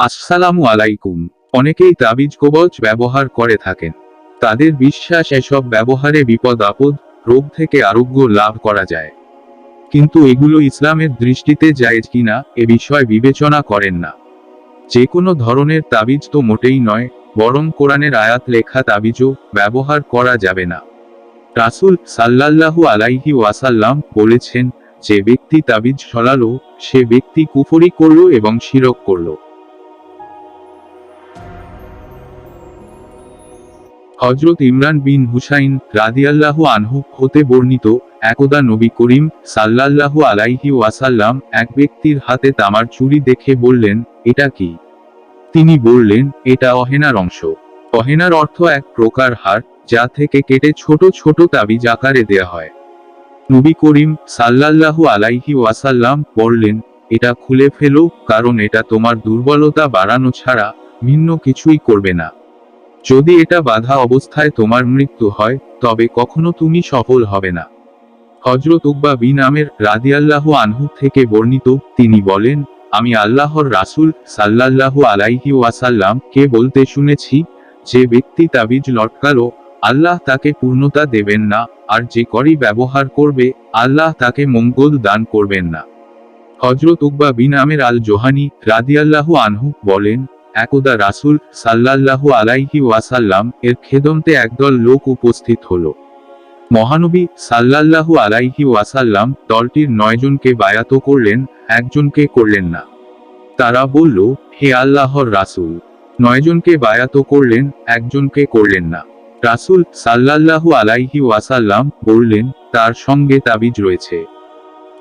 আসসালামু আলাইকুম। অনেকেই তাবিজ কবচ ব্যবহার করে থাকেন। তাদের বিশ্বাস এসব ব্যবহারে বিপদ, আপদ, রোগ থেকে আরোগ্য লাভ করা যায়। কিন্তু এগুলো ইসলামের দৃষ্টিতে জায়েজ কিনা, এ বিষয় বিবেচনা করেন না। যে কোনো ধরনের তাবিজ তো মোটেই নয়, বরং কোরআনের আয়াত লেখা তাবিজও ব্যবহার করা যাবে না। রাসুল সাল্লাল্লাহু আলাইহি ওয়াসাল্লাম বলেছেন, যে ব্যক্তি তাবিজ সরালো সে ব্যক্তি কুফরি করল এবং শিরক করল। হজরত ইমরান বিন হুসাইন রাদিয়াল্লাহু আনহু হতে বর্ণিত, একদা নবী করিম সাল্লাল্লাহু আলাইহি ওয়াসাল্লাম এক ব্যক্তির হাতে তামার চুরি দেখে বললেন, এটা কি? তিনি বললেন, এটা অহেনার অংশ। অহেনার অর্থ এক প্রকার হার, যা থেকে কেটে ছোট ছোট তাবিজ আকারে দেয়া হয়। নবী করিম সাল্লাল্লাহু আলাইহি ওয়াসাল্লাম বললেন, এটা খুলে ফেলো, কারণ এটা তোমার দুর্বলতা বাড়ানো ছাড়া ভিন্ন কিছুই করবে না। যদি এটা বাধা অবস্থায় তোমার মৃত্যু হয়, তবে কখনো তুমি সফল হবে না। হজরত উকবা বিন আমের রাদিয়াল্লাহু আনহু থেকে বর্ণিত, তিনি বলেন, আমি আল্লাহর রাসূল সাল্লাল্লাহু আলাইহি ওয়াসাল্লাম কে বলতে শুনেছি, যে ব্যক্তি তাবিজ লটকালো, আল্লাহ তাকে পূর্ণতা দেবেন না, আর যে করি ব্যবহার করবে, আল্লাহ তাকে মঙ্গল দান করবেন না। হজরত উকবা বিন আমের আল জোহানি রাদিয়াল্লাহু আনহু বলেন একদা রাসূল সাল্লাল্লাহু আলাইহি ওয়াসাল্লাম এর খেদমতে একদল লোক উপস্থিত হলো। মহানবী সাল্লাল্লাহু আলাইহি ওয়াসাল্লাম দলটির নয়জনকে বায়াত করলেন, একজনকে করলেন না। তারা বলল, হে আল্লাহর রাসূল, নয়জনকে বায়াত করলেন, একজনকে করলেন না। রাসূল সাল্লাল্লাহু আলাইহি ওয়াসাল্লাম বললেন, তার সঙ্গে তাবিজ রয়েছে।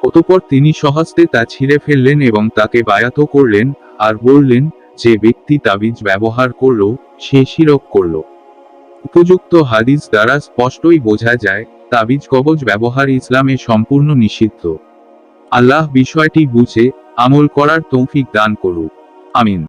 অতপর তিনি সহস্তে তা ছিঁড়ে ফেললেন এবং তাকে বায়াত করলেন আর বললেন যে ব্যক্তি তাবিজ ব্যবহার করল, সে শিরক করল। উপযুক্ত হাদিস দ্বারা স্পষ্টই বোঝা যায়, তাবিজ কবজ ব্যবহার ইসলামে সম্পূর্ণ নিষিদ্ধ। আল্লাহ বিষয়টি বুঝে আমল করার তৌফিক দান করুক। আমিন।